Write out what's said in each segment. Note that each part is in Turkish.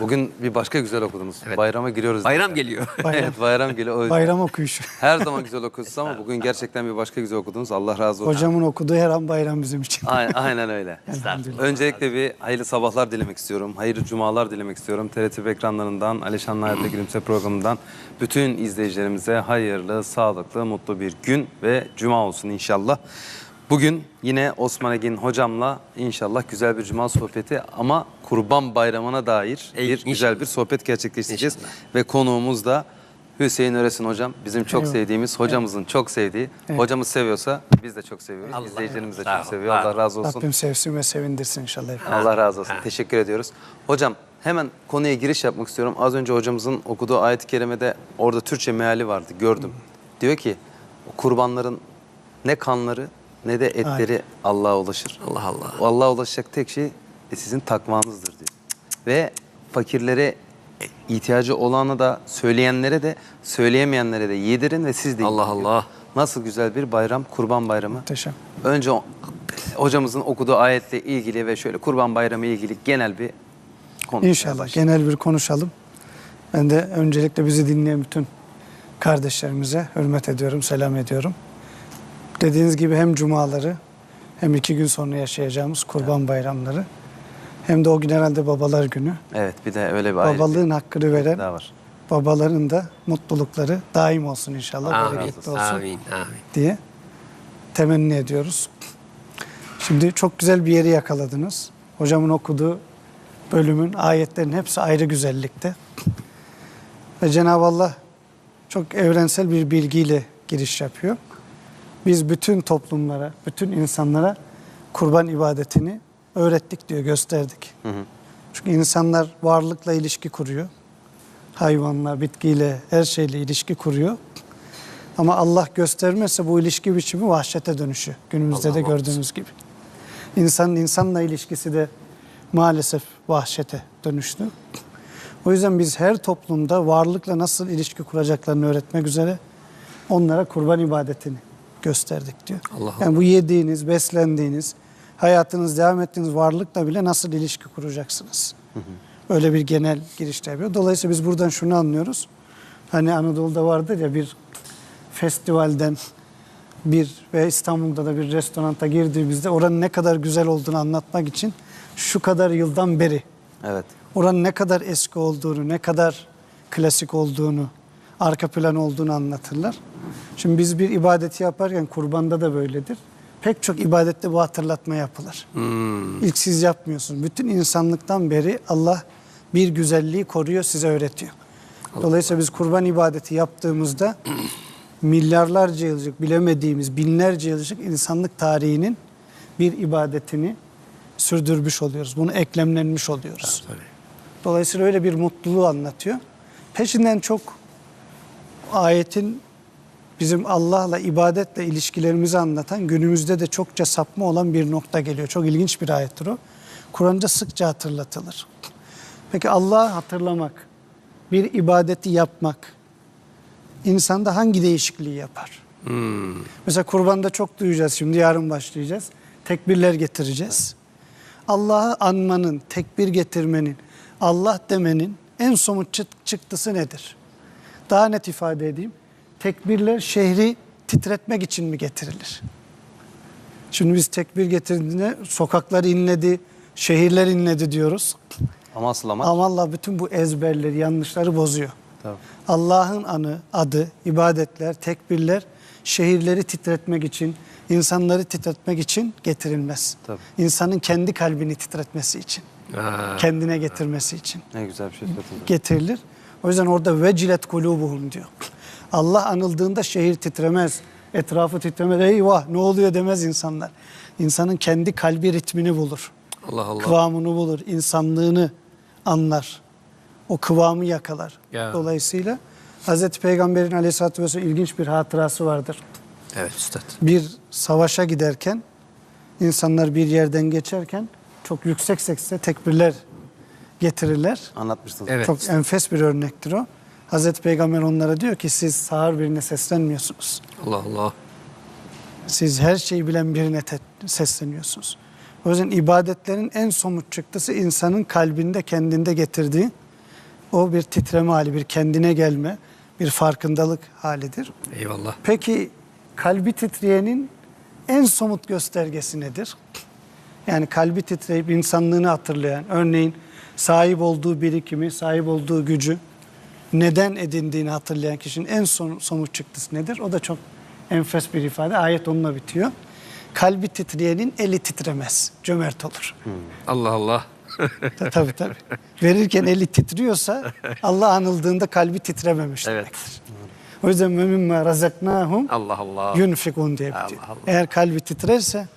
Bugün bir başka güzel okudunuz. Evet. Bayrama giriyoruz. Bayram geliyor. evet bayram geliyor. Bayram okuyuşu. Her zaman güzel okuyorsunuz ama bugün gerçekten bir başka güzel okudunuz. Allah razı olsun. Hocamın okuduğu her an bayram bizim için. Aynen, aynen öyle. Öncelikle bir hayırlı sabahlar dilemek istiyorum. Hayırlı cumalar dilemek istiyorum. TRT ekranlarından, Alişan Hayat'ta Gülümse programından bütün izleyicilerimize hayırlı, sağlıklı, mutlu bir gün ve cuma olsun inşallah. Bugün yine Osman Egin hocamla inşallah güzel bir cuma sohbeti ama Kurban Bayramı'na dair bir inşallah. güzel bir sohbet gerçekleştireceğiz. İnşallah. Ve konuğumuz da Hüseyin Öresin hocam. Bizim çok Eyvallah. sevdiğimiz, hocamızın çok sevdiği. Hocamız seviyorsa biz de çok seviyoruz. Allah İzleyicilerimiz de çok ol, seviyor. Allah razı olsun. Rabbim sevsin ve sevindirsin inşallah. hepimizi. Allah razı olsun. Teşekkür ediyoruz. Hocam hemen konuya giriş yapmak istiyorum. Az önce hocamızın okuduğu ayet-i kerimede orada Türkçe meali vardı. Gördüm. Diyor ki kurbanların ne kanları ne de etleri Allah'a ulaşır. Allah Allah. Allah'a ulaşacak tek şey de sizin takvanızdır diyor. Ve fakirlere ihtiyacı olana da söyleyenlere de söyleyemeyenlere de yedirin ve siz de yiyin Allah diyor. Allah. Nasıl güzel bir bayram, kurban bayramı. Muhteşem. Önce hocamızın okuduğu ayetle ilgili ve şöyle kurban bayramı ile ilgili genel bir konu. İnşallah genel bir konuşalım. Ben de öncelikle bizi dinleyen bütün kardeşlerimize hürmet ediyorum, selam ediyorum. Dediğiniz gibi hem cumaları hem iki gün sonra yaşayacağımız kurban bayramları hem de o gün herhalde babalar günü. Evet bir de öyle bir Babalığın hakkını veren daha var. babaların da mutlulukları daim olsun inşallah. Amin. Bereketli olsun Amin. Amin. diye temenni ediyoruz. Şimdi çok güzel bir yeri yakaladınız. Hocamın okuduğu bölümün ayetlerin hepsi ayrı güzellikte. Ve Cenab-ı Allah çok evrensel bir bilgiyle giriş yapıyor. Biz bütün toplumlara, bütün insanlara kurban ibadetini öğrettik diyor, gösterdik. Çünkü insanlar varlıkla ilişki kuruyor. Hayvanla, bitkiyle, her şeyle ilişki kuruyor. Ama Allah göstermezse bu ilişki biçimi vahşete dönüşüyor. Günümüzde Allah de gördüğümüz gibi. İnsanın insanla ilişkisi de maalesef vahşete dönüştü. O yüzden biz her toplumda varlıkla nasıl ilişki kuracaklarını öğretmek üzere onlara kurban ibadetini gösterdik diyor. Allah yani bu yediğiniz, beslendiğiniz, hayatınız devam ettiğiniz varlıkla bile nasıl ilişki kuracaksınız? Öyle bir genel girişte yapıyor. Dolayısıyla biz buradan şunu anlıyoruz. Hani Anadolu'da vardır ya bir festivalden bir ve İstanbul'da da bir restoranta girdiğimizde oranın ne kadar güzel olduğunu anlatmak için şu kadar yıldan beri Evet. oranın ne kadar eski olduğunu, ne kadar klasik olduğunu, arka plan olduğunu anlatırlar. Şimdi biz bir ibadeti yaparken kurbanda da böyledir. Pek çok ibadette bu hatırlatma yapılır. İlk siz yapmıyorsunuz. Bütün insanlıktan beri Allah bir güzelliği koruyor, size öğretiyor. Dolayısıyla biz kurban ibadeti yaptığımızda milyarlarca yıllık bilemediğimiz binlerce yıllık insanlık tarihinin bir ibadetini sürdürmüş oluyoruz. Bunu eklemlenmiş oluyoruz. Dolayısıyla öyle bir mutluluğu anlatıyor. Peşinden çok ayetin bizim Allah'la ibadetle ilişkilerimizi anlatan günümüzde de çokça sapma olan bir nokta geliyor. Çok ilginç bir ayettir o. Kur'an'da sıkça hatırlatılır. Peki Allah'ı hatırlamak, bir ibadeti yapmak insanda hangi değişikliği yapar? Mesela kurbanda çok duyacağız şimdi yarın başlayacağız. Tekbirler getireceğiz. Allah'ı anmanın, tekbir getirmenin, Allah demenin en somut çıktısı nedir? Daha net ifade edeyim. Tekbirler şehri titretmek için mi getirilir? Şimdi biz tekbir getirdiğinde sokaklar inledi, şehirler inledi diyoruz. Ama asıl amaç Ama Allah bütün bu ezberleri, yanlışları bozuyor. Allah'ın anı, adı, ibadetler, tekbirler şehirleri titretmek için, insanları titretmek için getirilmez. Tabii. İnsanın kendi kalbini titretmesi için, Aa, kendine getirmesi için ne güzel bir şey söylediniz. getirilir. O yüzden orada vecilet kulubuhum diyor. Allah anıldığında şehir titremez, etrafı titremez. Eyvah ne oluyor demez insanlar. İnsanın kendi kalbi ritmini bulur. Allah Allah. Kıvamını bulur, insanlığını anlar. O kıvamı yakalar. Ya. Dolayısıyla Hazreti Peygamber'in aleyhissalatü vesselam ilginç bir hatırası vardır. Evet üstad. Bir savaşa giderken insanlar bir yerden geçerken çok yüksek sesle tekbirler getirirler. Anlatmıştınız. Evet. Çok enfes bir örnektir o. Hazreti Peygamber onlara diyor ki siz sağır birine seslenmiyorsunuz. Allah Allah. Siz her şeyi bilen birine sesleniyorsunuz. O yüzden ibadetlerin en somut çıktısı insanın kalbinde kendinde getirdiği O bir titreme hali, bir kendine gelme, bir farkındalık halidir. Eyvallah. Peki kalbi titreyenin en somut göstergesi nedir? Yani kalbi titreyip insanlığını hatırlayan, örneğin sahip olduğu birikimi, sahip olduğu gücü neden edindiğini hatırlayan kişinin en son, somut çıktısı nedir? O da çok enfes bir ifade. Ayet onunla bitiyor. Kalbi titreyenin eli titremez, cömert olur. Allah Allah. Ta- tabii tabii. Verirken eli titriyorsa Allah anıldığında kalbi titrememiş Evet. demektir. O yüzden mümin ma razaknahum Allah Allah. yunfikun diye bitiyor. Allah Allah. Eğer kalbi titrerse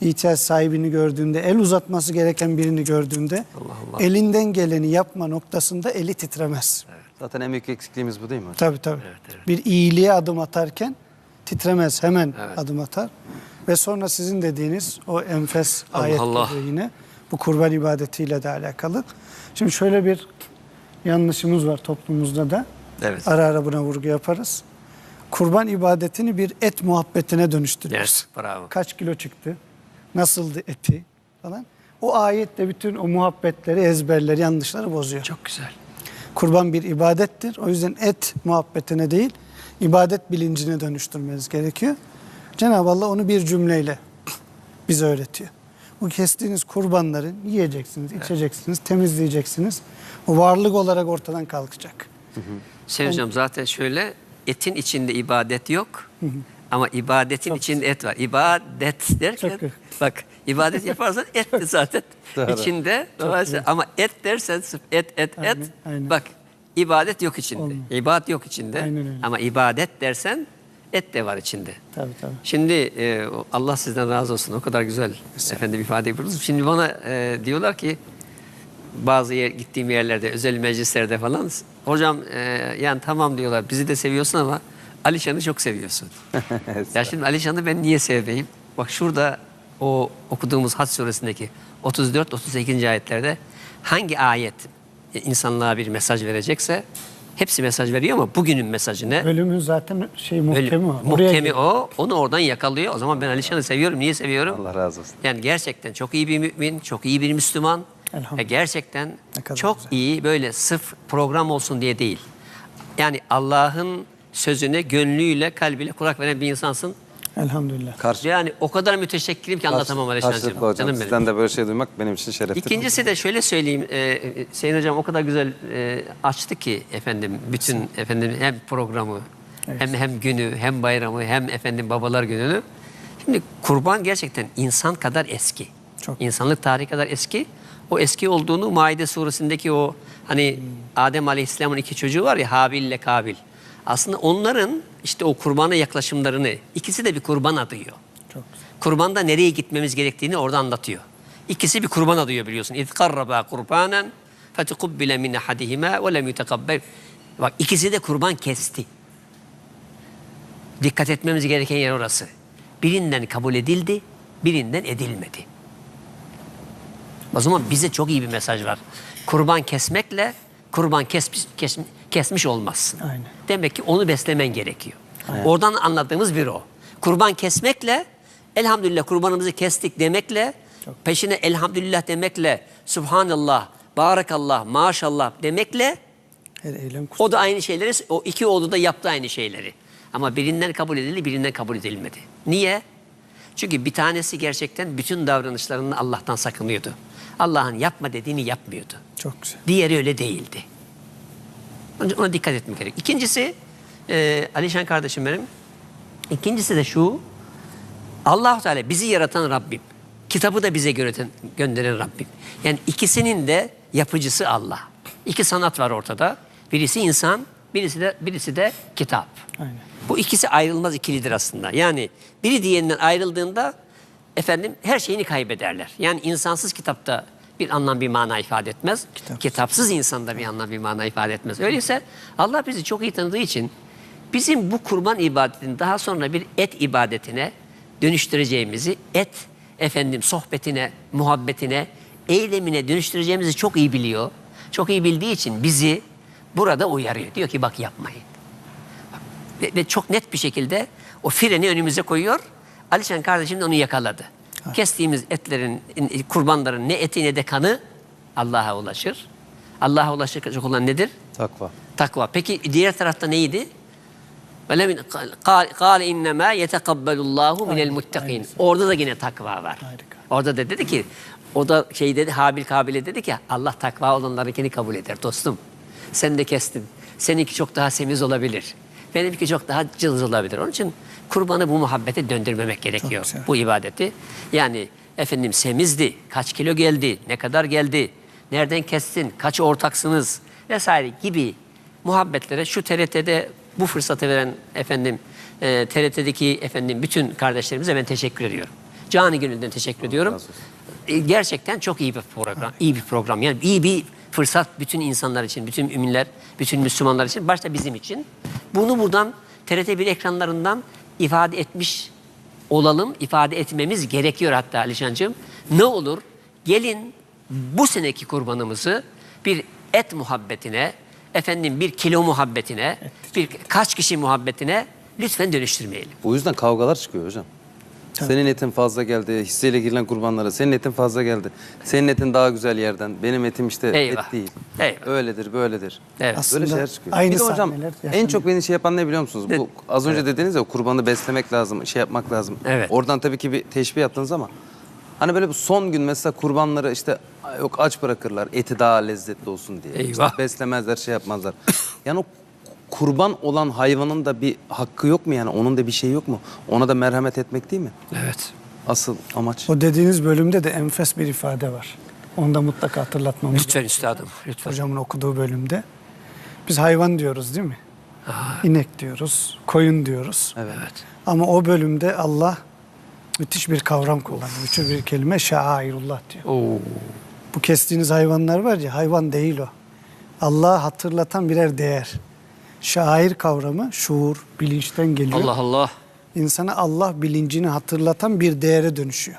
ihtiyaç sahibini gördüğünde, el uzatması gereken birini gördüğünde Allah Allah. elinden geleni yapma noktasında eli titremez. Zaten en büyük eksikliğimiz bu değil mi hocam? Tabii tabii. Evet, evet. Bir iyiliğe adım atarken titremez, hemen Evet. adım atar. Ve sonra sizin dediğiniz o enfes Allah ayet Allah. yine bu kurban ibadetiyle de alakalı. Şimdi şöyle bir yanlışımız var toplumumuzda da. Evet. Ara ara buna vurgu yaparız. Kurban ibadetini bir et muhabbetine dönüştürüyoruz. Evet, bravo. Kaç kilo çıktı? Nasıldı eti falan. O ayet de bütün o muhabbetleri, ezberleri, yanlışları bozuyor. Çok güzel. Kurban bir ibadettir. O yüzden et muhabbetine değil, ibadet bilincine dönüştürmeniz gerekiyor. Cenab-ı Allah onu bir cümleyle bize öğretiyor. Bu kestiğiniz kurbanları yiyeceksiniz, içeceksiniz, temizleyeceksiniz. O varlık olarak ortadan kalkacak. Sayın hocam zaten şöyle etin içinde ibadet yok. Ama ibadetin içinde et var. İbadet derken Çok bak ibadet yaparsan et de zaten Doğru. içinde. Dolayısıyla ama et dersen sırf et et et Aynen, aynen. bak ibadet yok içinde. Olmuyor. İbadet yok içinde. Aynen öyle. Ama ibadet dersen et de var içinde. Tabii tabii. Şimdi e, Allah sizden razı olsun. O kadar güzel efendim ifade yapıyorsunuz. Şimdi bana e, diyorlar ki bazı yer, gittiğim yerlerde, özel meclislerde falan hocam e, yani tamam diyorlar bizi de seviyorsun ama Alişan'ı çok seviyorsun. ya şimdi Alişan'ı ben niye sevmeyeyim? Bak şurada o okuduğumuz Hac suresindeki 34-38. ayetlerde hangi ayet insanlığa bir mesaj verecekse hepsi mesaj veriyor ama bugünün mesajı ne? Bölümün zaten şey muhkemi o. Oraya Muhkemi o. Onu oradan yakalıyor. O zaman ben Alişan'ı seviyorum. Niye seviyorum? Allah razı olsun. Yani gerçekten çok iyi bir mümin, çok iyi bir Müslüman. Elhamdülillah. Ve gerçekten çok güzel. iyi böyle sırf program olsun diye değil. Yani Allah'ın sözüne gönlüyle, kalbiyle kulak veren bir insansın. Elhamdülillah. Karşı, Yani o kadar müteşekkirim ki anlatamam Alişan'cığım. karşılıklı hocam. Canım benim. Sizden de böyle şey duymak benim için şereftir. İkincisi de şöyle söyleyeyim. E, Sayın Hocam o kadar güzel e, açtı ki efendim bütün efendim hem programı hem hem günü hem bayramı hem efendim babalar gününü. Şimdi kurban gerçekten insan kadar eski. Çok. İnsanlık tarihi kadar eski. O eski olduğunu Maide suresindeki o hani Adem Aleyhisselam'ın iki çocuğu var ya Habil ile Kabil. Aslında onların işte o kurbana yaklaşımlarını ikisi de bir kurban adıyor. Çok güzel. Kurbanda nereye gitmemiz gerektiğini orada anlatıyor. İkisi bir kurban adıyor biliyorsun. İz karraba kurbanen fetukubbile min ahadihima ve lem yutekabbel. Bak ikisi de kurban kesti. Dikkat etmemiz gereken yer orası. Birinden kabul edildi, birinden edilmedi. O zaman bize çok iyi bir mesaj var. Kurban kesmekle kurban kesmiş, kesmiş, kesmiş olmazsın. Aynen. Demek ki onu beslemen gerekiyor. Oradan anladığımız bir o. Kurban kesmekle elhamdülillah kurbanımızı kestik demekle peşine elhamdülillah demekle subhanallah, barakallah, maşallah demekle Her eylem kutsal. o da aynı şeyleri, o iki oğlu da yaptı aynı şeyleri. Ama birinden kabul edildi, birinden kabul edilmedi. Niye? Çünkü bir tanesi gerçekten bütün davranışlarını Allah'tan sakınıyordu. Allah'ın yapma dediğini yapmıyordu. Çok güzel. Diğeri öyle değildi. Ona dikkat etmek gerek. İkincisi, e, Alişan kardeşim benim. İkincisi de şu, allah Teala bizi yaratan Rabbim. Kitabı da bize göreten, gönderen Rabbim. Yani ikisinin de yapıcısı Allah. İki sanat var ortada. Birisi insan, birisi de birisi de kitap. Aynen. Bu ikisi ayrılmaz ikilidir aslında. Yani biri diğerinden ayrıldığında efendim her şeyini kaybederler. Yani insansız kitapta bir anlam bir mana ifade etmez. Kitapsız. Kitapsız insanda bir anlam bir mana ifade etmez. Öyleyse Allah bizi çok iyi tanıdığı için bizim bu kurban ibadetini daha sonra bir et ibadetine dönüştüreceğimizi, et efendim sohbetine, muhabbetine, eylemine dönüştüreceğimizi çok iyi biliyor. Çok iyi bildiği için bizi burada uyarıyor. Diyor ki bak yapmayın. Ve, ve çok net bir şekilde o freni önümüze koyuyor. Alişan kardeşim de onu yakaladı. Kestiğimiz etlerin, kurbanların ne eti ne de kanı Allah'a ulaşır. Allah'a ulaşacak olan nedir? Takva. Takva. Peki diğer tarafta neydi? Velemin kâle innemâ yetekabbelullâhu minel muttakîn. Orada da yine takva var. Harika. Orada da dedi ki o da şey dedi Habil Kabil'e dedi ki Allah takva olanlarınkini kabul eder dostum. Sen de kestin. Seninki çok daha semiz olabilir. Benimki çok daha cılız olabilir. Onun için kurbanı bu muhabbete döndürmemek gerekiyor. Bu ibadeti. Yani efendim semizdi, kaç kilo geldi, ne kadar geldi, nereden kestin, kaç ortaksınız vesaire gibi muhabbetlere şu TRT'de bu fırsatı veren efendim e, TRT'deki efendim bütün kardeşlerimize ben teşekkür ediyorum. Canı gönülden teşekkür ediyorum. E, Gerçekten çok iyi bir program. iyi bir program. Yani iyi bir fırsat bütün insanlar için, bütün müminler, bütün Müslümanlar için, başta bizim için. Bunu buradan TRT1 ekranlarından ifade etmiş olalım, ifade etmemiz gerekiyor hatta Alişancığım. Ne olur gelin bu seneki kurbanımızı bir et muhabbetine, efendim bir kilo muhabbetine, bir kaç kişi muhabbetine lütfen dönüştürmeyelim. Bu yüzden kavgalar çıkıyor hocam. Senin etin fazla geldi, hisseyle girilen kurbanlara. Senin etin fazla geldi. Senin etin daha güzel yerden. Benim etim işte Eyvah. et değil. Eyvah. Öyledir, böyledir. Evet. Aslında Böyle şeyler çıkıyor. aynı bir de hocam sahneler en yaşanıyor. çok beni şey yapan ne biliyor musunuz? Bu az önce dediniz ya kurbanı beslemek lazım, şey yapmak lazım. Evet. Oradan tabii ki bir teşbih yaptınız ama hani böyle bu son gün mesela kurbanları işte yok aç bırakırlar eti daha lezzetli olsun diye. İşte Eyvah. beslemezler, şey yapmazlar. Yani o kurban olan hayvanın da bir hakkı yok mu yani? Onun da bir şey yok mu? Ona da merhamet etmek değil mi? Evet. Asıl amaç. O dediğiniz bölümde de enfes bir ifade var. Onu da mutlaka hatırlatmamız Lütfen üstadım, lütfen. hocamın okuduğu bölümde. Biz hayvan diyoruz değil mi? İnek diyoruz, koyun diyoruz. Evet. Ama o bölümde Allah müthiş bir kavram kullanıyor. Müthiş bir kelime şairullah diyor. Oo. Bu kestiğiniz hayvanlar var ya hayvan değil o. Allah'ı hatırlatan birer değer. Şair kavramı şuur, bilinçten geliyor. Allah Allah. insana Allah bilincini hatırlatan bir değere dönüşüyor.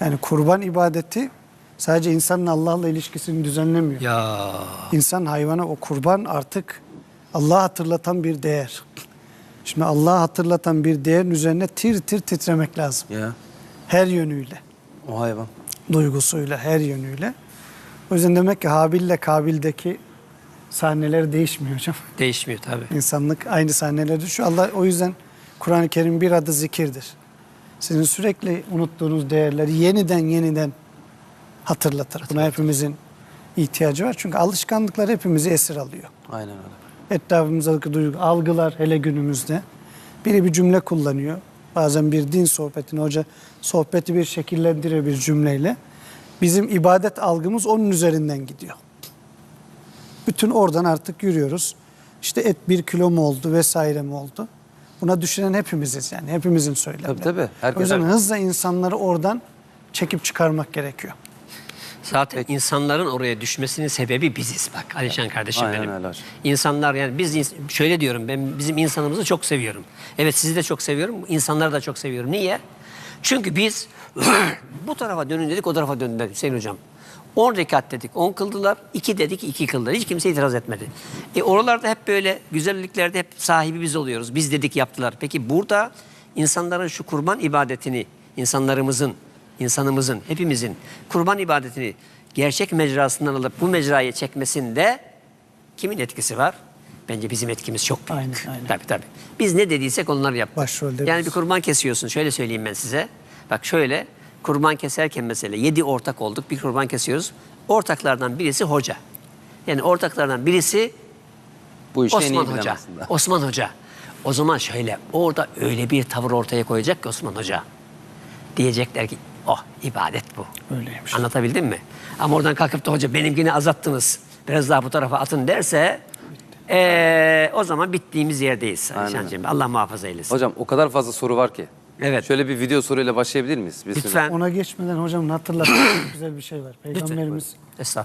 Yani kurban ibadeti sadece insanın Allah'la ilişkisini düzenlemiyor. Ya. İnsan hayvana o kurban artık Allah'ı hatırlatan bir değer. Şimdi Allah'ı hatırlatan bir değerin üzerine tir tir titremek lazım. Ya Her yönüyle, o hayvan. duygusuyla, her yönüyle. O yüzden demek ki Habil'le Kabil'deki sahneler değişmiyor hocam. Değişmiyor tabii. İnsanlık aynı sahnelerde düşüyor. Allah o yüzden Kur'an-ı Kerim bir adı zikirdir. Sizin sürekli unuttuğunuz değerleri yeniden yeniden hatırlatır. Buna hepimizin ihtiyacı var. Çünkü alışkanlıklar hepimizi esir alıyor. Aynen öyle. Etrafımızdaki duygu, algılar hele günümüzde. Biri bir cümle kullanıyor. Bazen bir din sohbetini hoca sohbeti bir şekillendiriyor bir cümleyle. Bizim ibadet algımız onun üzerinden gidiyor. Bütün oradan artık yürüyoruz. İşte et bir kilo mu oldu vesaire mi oldu? Buna düşünen hepimiziz yani hepimizin söylemleri. Tabii, tabii. Herkes- o yüzden hızla insanları oradan çekip çıkarmak gerekiyor. Zaten insanların oraya düşmesinin sebebi biziz bak Alişan kardeşim Aynen benim. öyle. İnsanlar yani biz şöyle diyorum ben bizim insanımızı çok seviyorum. Evet sizi de çok seviyorum. insanları da çok seviyorum. Niye? Çünkü biz bu tarafa dönün dedik o tarafa dedik Hüseyin hocam. 10 rekat dedik 10 kıldılar. 2 dedik 2 kıldılar. Hiç kimse itiraz etmedi. E oralarda hep böyle güzelliklerde hep sahibi biz oluyoruz. Biz dedik yaptılar. Peki burada insanların şu kurban ibadetini insanlarımızın insanımızın, hepimizin kurban ibadetini gerçek mecrasından alıp bu mecraya çekmesinde kimin etkisi var? Bence bizim etkimiz çok büyük. Aynen, aynen. Tabii tabii. Biz ne dediysek onları yaptık. Başrolde Yani biz. bir kurban kesiyorsun. Şöyle söyleyeyim ben size. Bak şöyle kurban keserken mesela yedi ortak olduk. Bir kurban kesiyoruz. Ortaklardan birisi hoca. Yani ortaklardan birisi Bu işi en iyi Osman bilen Hoca. aslında. Osman Hoca. O zaman şöyle orada öyle bir tavır ortaya koyacak ki Osman Hoca. Diyecekler ki oh ibadet bu. Öyleymiş. Anlatabildim mi? Ama oradan kalkıp da hoca benimkini azalttınız. Biraz daha bu tarafa atın derse eee, o zaman bittiğimiz yerdeyiz. Allah muhafaza eylesin. Hocam o kadar fazla soru var ki. Evet. Şöyle bir video soruyla başlayabilir miyiz? Bir Lütfen. sürü? Ona geçmeden hocam hatırlatmak güzel bir şey var. Peygamberimiz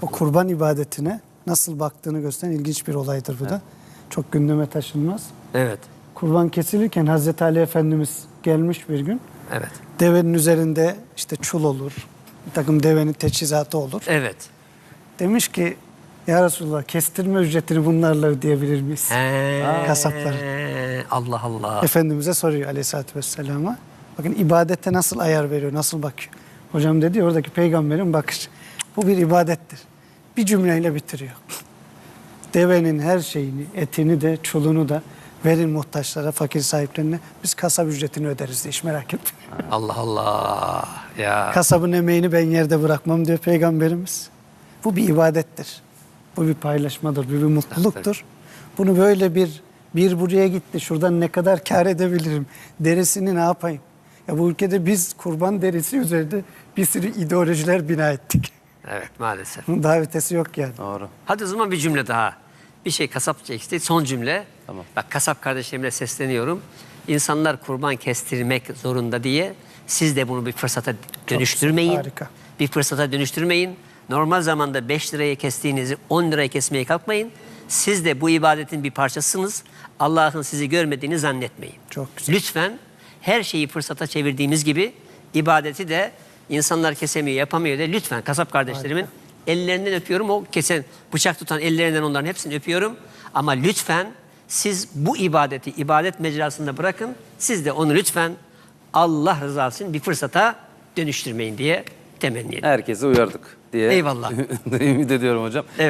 o kurban ibadetine nasıl baktığını gösteren ilginç bir olaydır bu da. Çok gündeme taşınmaz. Evet. Kurban kesilirken Hazreti Ali Efendimiz gelmiş bir gün. Evet. Devenin üzerinde işte çul olur. Bir takım devenin teçhizatı olur. Evet. Demiş ki ya Resulallah kestirme ücretini bunlarla ödeyebilir miyiz? Kasapların. Ee, Allah Allah. Efendimiz'e soruyor aleyhissalatü vesselama. Bakın ibadette nasıl ayar veriyor, nasıl bakıyor. Hocam dedi oradaki peygamberin bakışı. Bu bir ibadettir. bir cümleyle bitiriyor. Devenin her şeyini, etini de, çulunu da verin muhtaçlara, fakir sahiplerine. Biz kasap ücretini öderiz diye hiç merak etme. Allah Allah. Ya. Kasabın emeğini ben yerde bırakmam diyor Peygamberimiz. Bu bir ibadettir. Bu bir paylaşmadır, bu bir mutluluktur. Bunu böyle bir bir buraya gitti, şuradan ne kadar kar edebilirim, derisini ne yapayım? Ya bu ülkede biz kurban derisi üzerinde bir sürü ideolojiler bina ettik. Evet maalesef. Bunun daha ötesi yok yani. Doğru. Hadi o zaman bir cümle daha. Bir şey kasap çekti. Son cümle. Tamam. Bak kasap kardeşlerimle sesleniyorum. İnsanlar kurban kestirmek zorunda diye siz de bunu bir fırsata dönüştürmeyin. harika. Bir fırsata dönüştürmeyin. Normal zamanda 5 liraya kestiğinizi 10 liraya kesmeye kalkmayın. Siz de bu ibadetin bir parçasısınız. Allah'ın sizi görmediğini zannetmeyin. Çok güzel. Lütfen her şeyi fırsata çevirdiğimiz gibi ibadeti de insanlar kesemiyor, yapamıyor de lütfen kasap kardeşlerimin ellerinden öpüyorum. O kesen bıçak tutan ellerinden onların hepsini öpüyorum. Ama lütfen siz bu ibadeti ibadet mecrasında bırakın. Siz de onu lütfen Allah rızası için bir fırsata dönüştürmeyin diye temenni ediyorum. Herkese uyardık diye. Eyvallah. Ümit ediyorum hocam. Evet.